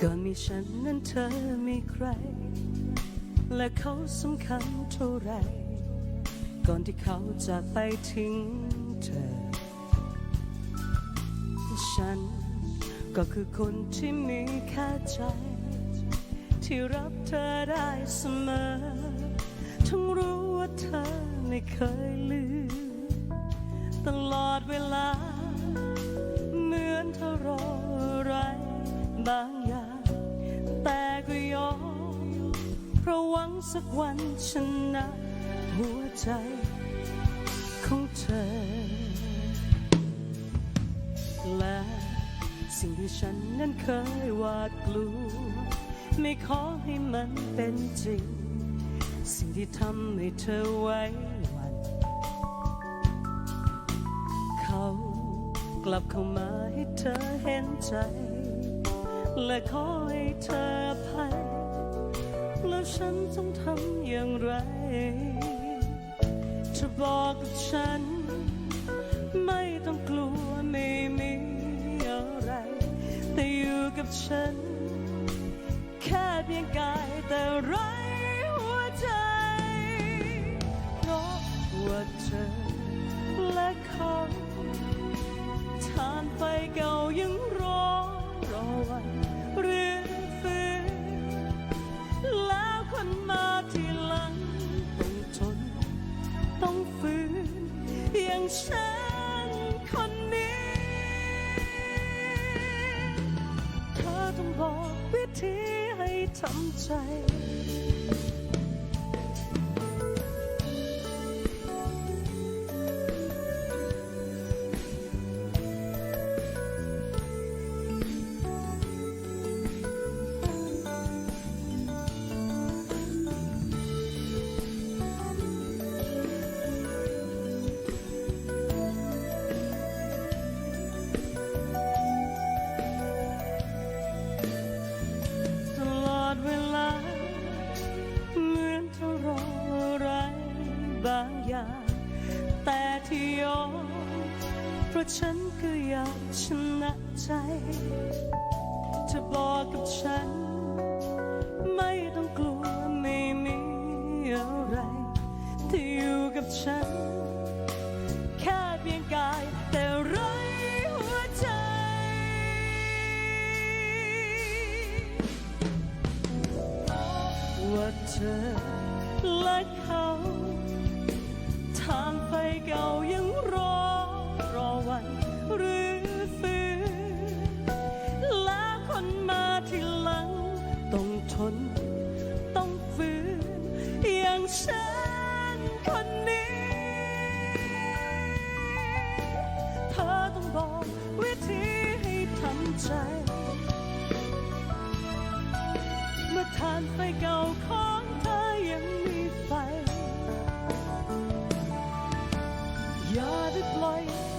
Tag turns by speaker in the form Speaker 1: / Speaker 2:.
Speaker 1: ก่อนมีฉันนั้นเธอมีใคร และเขาสำคัญเท่าไร ก่อนที่เขาจากไปทิ้งเธอ ฉันก็คือคนที่มีค่าใจ ที่รับเธอได้เสมอ ทั้งรู้ว่าเธอไม่เคย บางอย่างแต่ก็ยอมเพราะหวังสักวันชนะหัวใจของเธอ และสิ่งที่ฉันนั้นเคยหวาดกลัว ไม่ขอให้มันเป็นจริง สิ่งที่ทำให้เธอไว้วัน เขากลับเข้ามาให้เธอเห็นใจ และขอให้เธอภัย แล้วฉันต้องทำอย่างไรจะบอกกับฉัน ไม่ต้องกลัวไม่มีอะไร แต่อยู่กับฉัน แค่เพียงกายแต่ร้าย ฉันคนนี้ เธอต้องบอกวิธีให้ทำใจ ที่ยอม เพราะฉันก็อยากชนะใจจะบอกกับฉัน ไม่ต้องกลัวไม่มีอะไรที่อยู่กับฉัน แค่เพียงกายแต่ไรหัวใจ ว่าเธอและเขาางไฟเก่ายังรอ รอวันหรือฟื้นแล้วคนมาที่หลัง ต้องทน ต้องฝืน อย่างฉันคนนี้ เธอต้องบอกวิธีให้ทำใจ เมื่อทานไฟเก่าของ อย่